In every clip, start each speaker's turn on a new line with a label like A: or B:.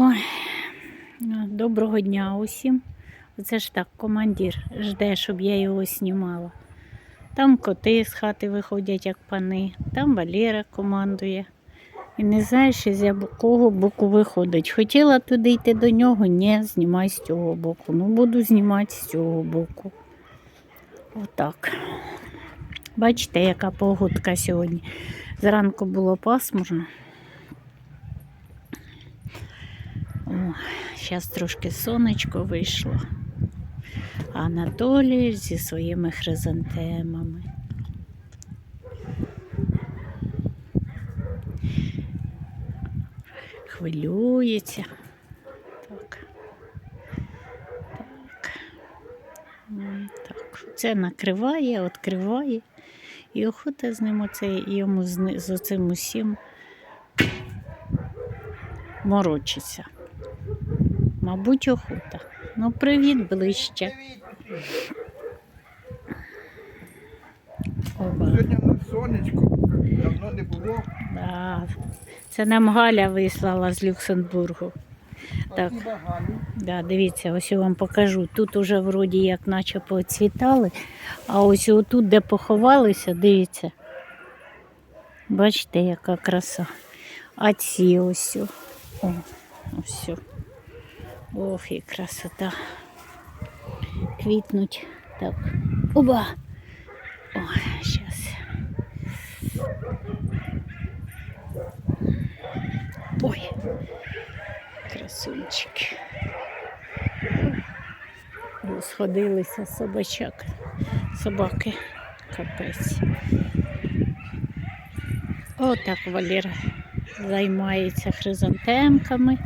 A: Ой, доброго дня усім. Оце ж так, командир жде, щоб я його знімала. Там коти з хати виходять, як пани, там Валера командує. І не знаєш, з якого боку виходить. Хотіла туди йти до нього, ні, знімай з цього боку. Ну, буду знімати з цього боку. Отак. Бачите, яка погодка сьогодні. Зранку було пасмурно. О, зараз трошки сонечко вийшло. Анатолій зі своїми хризантемами. Хвилюється. Так. Так. Так. Це накриває, відкриває. І охота з ним оце, йому з, з оцим усім морочиться. Мабуть, охота. Ну, привіт ближче.
B: Сьогодні в сонечко, давно не було.
A: Да. Це нам Галя вислала з Люксембургу. Так. Да, дивіться, ось я вам покажу. Тут уже вроді як наче поцвітали, а ось отут, де поховалися, дивіться. Бачите, яка краса. А ці ось. О, ось. Ох, і красота. Квітнуть. Так. Оба. Ой, зараз. Ой. Красунчики. Сходилися собачак. Собаки. Капець. Отак Валера займається хризантемками,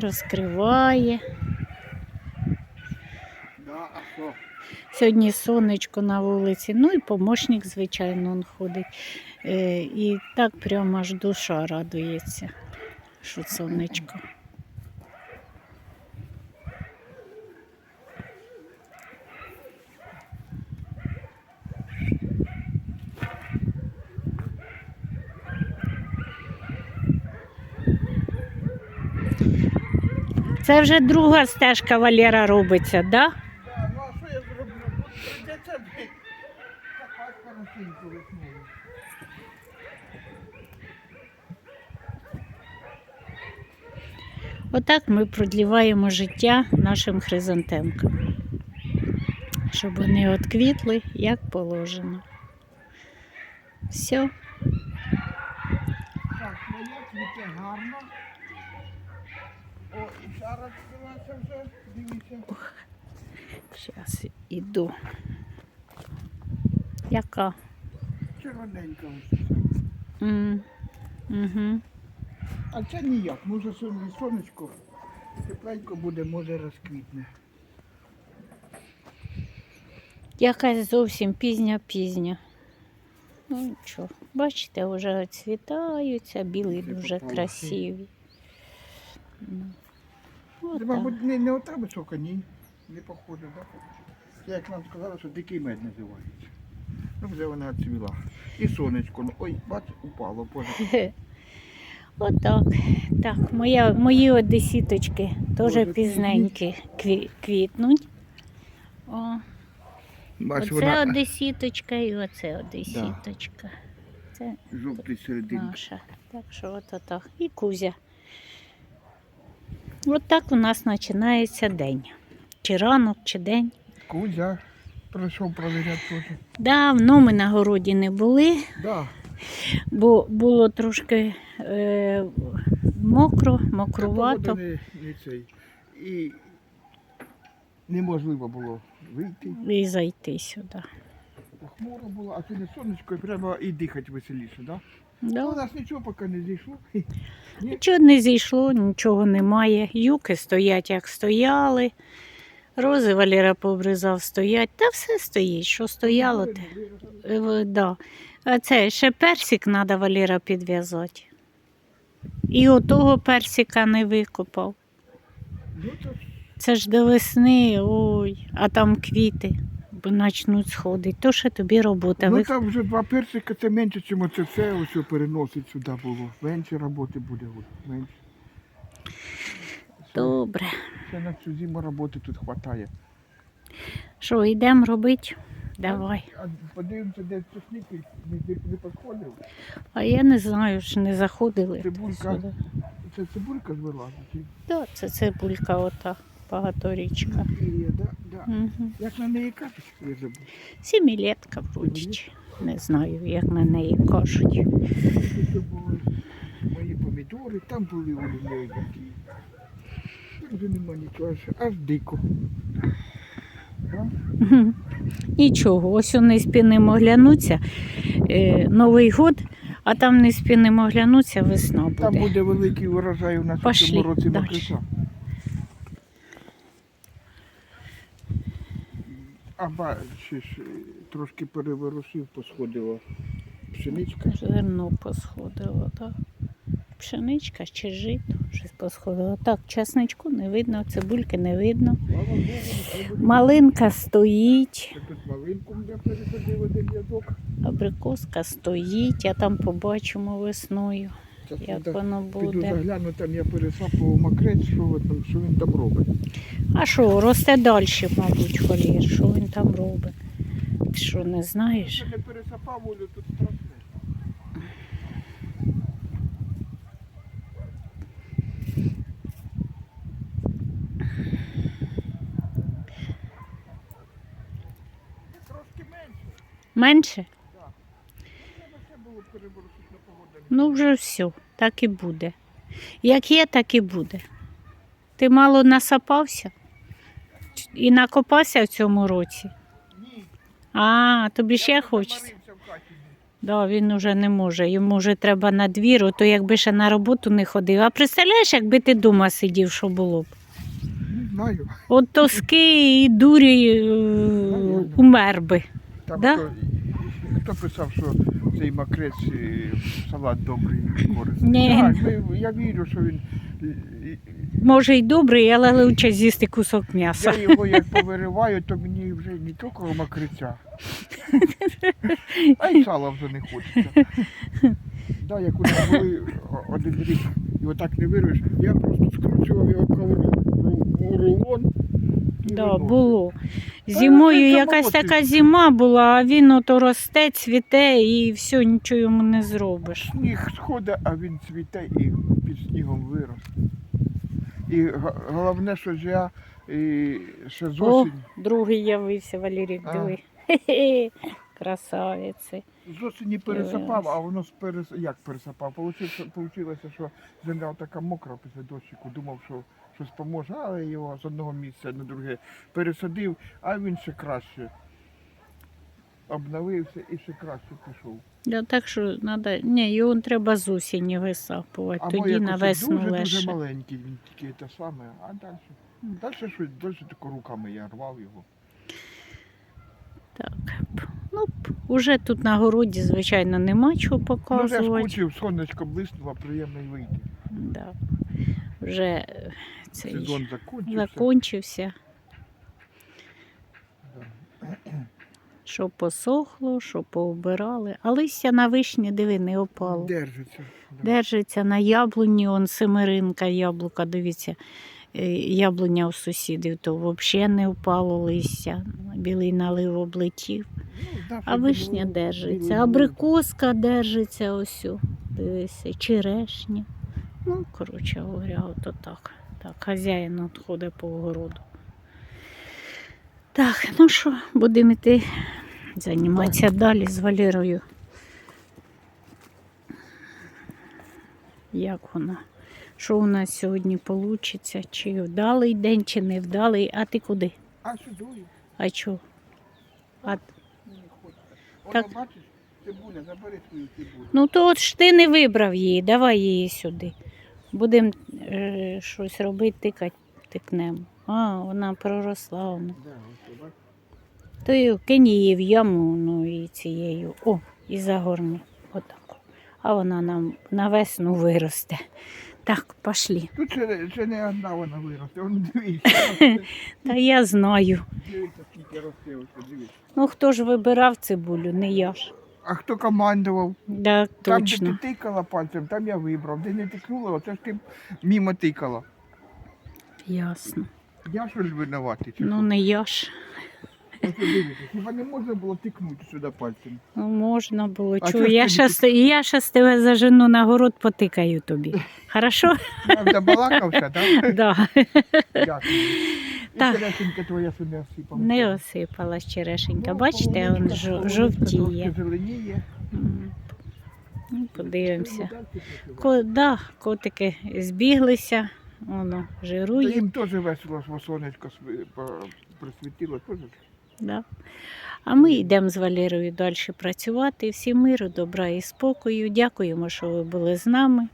A: розкриває.
B: Що?
A: Сьогодні сонечко на вулиці, ну і помощник, звичайно, он ходить. Е, і так прямо аж душа радується, що сонечко. Це вже друга стежка Валера робиться, так? Да?
B: Ну а що я зроблю?
A: Отак ми продліваємо життя нашим хризантемкам, щоб вони відквітли, як положено. Все.
B: Так, моя цвіте гарно. О, і зараз відкривається вже, дивіться.
A: Зараз іду. Яка?
B: Червоненька ось.
A: М, Угу.
B: А це ніяк, може сьогодні сонечко. Тепленько буде, може розквітне.
A: Якась зовсім пізня-пізня. Ну нічого. Бачите, вже цвітаються, білі
B: Вже
A: дуже красиві. М.
B: Це, мабуть, не, не ота висока, ні. Не похоже, так? Це, як нам сказали, що дикий мед називається. Ну, вже вона цвіла. І сонечко. Ну, ой, бач, упало. Боже.
A: Отак. Так, моя, мої одесіточки теж пізненькі кві- квітнуть. О,
B: Бач,
A: оце
B: вона
A: одесіточка і оце одесіточка. Це
B: жовтий серединка.
A: наша. Так що от так. І кузя. От так у нас починається день. Чи ранок, чи день.
B: Кузя прийшов провіряти теж.
A: Давно ми на городі не були,
B: Да.
A: бо було трошки е, мокро, мокрувато.
B: не, не цей. І неможливо було вийти.
A: І зайти сюди.
B: Хмуро було, а сьогодні сонечко і прямо і дихати веселіше, да? Ну,
A: Да.
B: у нас нічого поки не зійшло.
A: Нічого не зійшло, нічого немає. Юки стоять, як стояли. Рози Валера пообрізав стоять. Та все стоїть, що стояло. Те. Е, Да. А це ще персик треба Валера підв'язати. І отого персика не викопав.
B: Ну,
A: Це ж до весни, ой, а там квіти почнуть сходити. То ще тобі робота.
B: Ну
A: Ви-
B: там вже два персика, це менше, ніж це все ось переносить сюди було. Менше роботи буде, от, менше.
A: Добре.
B: Ще на цю зиму роботи тут вистачає.
A: Що, йдемо робити? Давай.
B: А подивимося, де чесник не, не, не підходив.
A: А я не знаю, ж не заходили.
B: Цибулька.
A: сюди.
B: Це цибулька чи-
A: Да, це цибулька ота, багаторічка.
B: Да.
A: Угу.
B: Як на неї кажуть, я забув.
A: Сімілетка чи. Не знаю, як на неї кажуть.
B: Мої помідори, там були які. Там вже нема нічого, аж, дико.
A: Нічого, ось вони спінимо оглянуться. Е, Новий год, а там не спінимо оглянуться, весна буде.
B: Там буде великий урожай у нас
A: Пошли
B: цьому році макриса. А бачиш, трошки переворушив, посходила пшеничка.
A: Зерно посходило, так. Пшеничка чи жито, щось посходило. Так, часничку не видно, цибульки не видно. Малинка стоїть,
B: Тут малинку один
A: абрикоска стоїть, а там побачимо весною, як воно
B: Піду загляну, там я пересапував макрець, що, ви там- що він там робить.
A: А що, росте далі, мабуть, холір. Що він там робить? Ти що, не знаєш?
B: Якщо не пересапав, Олю, тут страшне. Трошки менше.
A: Менше?
B: Треба ще було переборотити на погоду.
A: Ну, вже все, так і буде. Як є, так і буде. Ти мало насапався і накопався в цьому році.
B: Ні.
A: А, тобі ще хочеться? Да, він уже не може. Йому вже треба на двір, то якби ще на роботу не ходив. А представляєш, якби ти вдома сидів, що було б?
B: Не знаю.
A: От тоски і дурі е, умер би.
B: Там
A: Да?
B: хто, хто писав, що цей макрець е, салат добрий корисний.
A: Ні.
B: Так, ми- я вірю, що він. е, е,
A: Може, й добрий, але лучше з'їсти кусок м'яса.
B: Я його як повириваю, то мені вже нічого макриця. А й сала вже не хочеться. Да, як у нас були о- один рік, і отак не вирвеш, я просто скручував його ковру у рулон.
A: Да, було. Зимою якась така зима була, а він ото росте, цвіте і все, нічого йому не зробиш.
B: Сніг сходить, а він цвіте і під снігом вирос. І головне, що ж я і ще з
A: О,
B: осені,
A: другий явився, Валерій,
B: А.
A: диви. Хе-хе, Красавиці.
B: з осені пересапав, а воно з перес... як пересапав? Получилося, получилося, що земля така мокра після дощику. Думав, що щось поможе, але його з одного місця на друге пересадив, а він ще краще обновився і ще краще пішов.
A: Да, так що треба, ні, його треба з осені висапувати,
B: А
A: тоді на весну
B: дуже, дуже
A: легше.
B: маленький, він тільки те саме, а далі. Далі щось, далі тако руками я рвав його.
A: Так, ну, уже тут на городі, звичайно, нема чого
B: Ну, я
A: показувати.
B: скучив, сонечко блиснуло, приємно й вийти.
A: Да. Вже е,
B: Сезон закінчився.
A: закінчився. Що посохло, що поубирали. А листя на вишні, диви, не опало.
B: Держиться. да.
A: Держиться на яблуні, он семеринка яблука, дивіться, е, яблуня у сусідів, то взагалі не впало листя. Білий налив облетів.
B: Ну,
A: А вишня
B: було-
A: держиться, абрикоска держиться ось. Дивися, черешня. Ну, коротше говоря, ото так. Так, хазяїн от ходить по огороду. Так, ну що, будемо йти займатися далі з Валерою. Як вона? Що у нас сьогодні вийде? Чи вдалий день, чи не вдалий, а ти куди?
B: А сюди?
A: А чого? А Так.
B: Бачиш, цибуля, забери свою цибулю.
A: Ну то от ж ти не вибрав її, давай її сюди. Будемо щось робити, тикати, тикнемо. А, вона проросла. Вона. То й кинь її в яму, ну і цією. О, і загорни. Отак. А вона нам на весну виросте. Так, пошли.
B: Тут ще, ще не одна вона виросте. Вон дивіться.
A: Та я знаю.
B: Дивіться, скільки росте, дивіться.
A: Ну хто ж вибирав цибулю, не я ж.
B: А хто командував?
A: Да,
B: Там,
A: точно.
B: де ти тикала пальцем, там я вибрав. Де не тикнула, оце ж ти мімо тикала.
A: Ясно.
B: Я що ж винуватий? чи
A: Ну не я ж.
B: Хіба не можна було тикнути сюди пальцем?
A: Ну, можна було.
B: А
A: Чую,
B: ж
A: я
B: ти
A: щас, я щас тебе зажену на город, потикаю тобі. Хорошо?
B: Правда, балакався, так?
A: Да.
B: Дякую. І
A: Так.
B: черешенька твоя не осипала.
A: Не осипалась черешенька.
B: Ну,
A: Бачите, он жо- жовтіє.
B: зеленіє.
A: М. Ну, подивимося. Ко, да, котики збіглися, воно
B: Та
A: жирує.
B: їм теж весело, що сонечко сви- по- присвітило. Теж.
A: Да. А ми йдемо з Валерою далі працювати. Всім миру, добра і спокою. Дякуємо, що ви були з нами.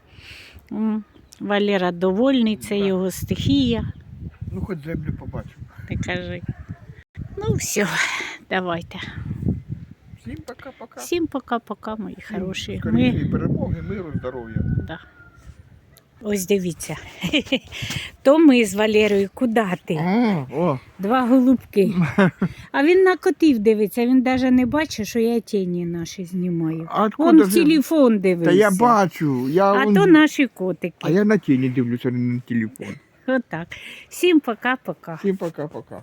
A: Валера довольний, це
B: Да.
A: його стихія.
B: Ну, хоч землю побачимо.
A: Ти кажи. Ну, все, давайте.
B: Всім пока-пока.
A: Всім пока-пока, мої хороші. Ми,
B: перемоги, миру, здоров'я.
A: да. Ось дивіться. То ми з Валерою куди ти?
B: О, о.
A: Два голубки. А він на котів дивиться, він навіть не бачить, що я тіні наші знімаю.
B: А
A: Он в
B: ж-
A: телефон дивиться.
B: Та я бачу. Я
A: А
B: он-
A: то наші котики.
B: а я на тіні дивлюся не на телефон.
A: Отак. Всім пока-пока.
B: Всім пока-пока.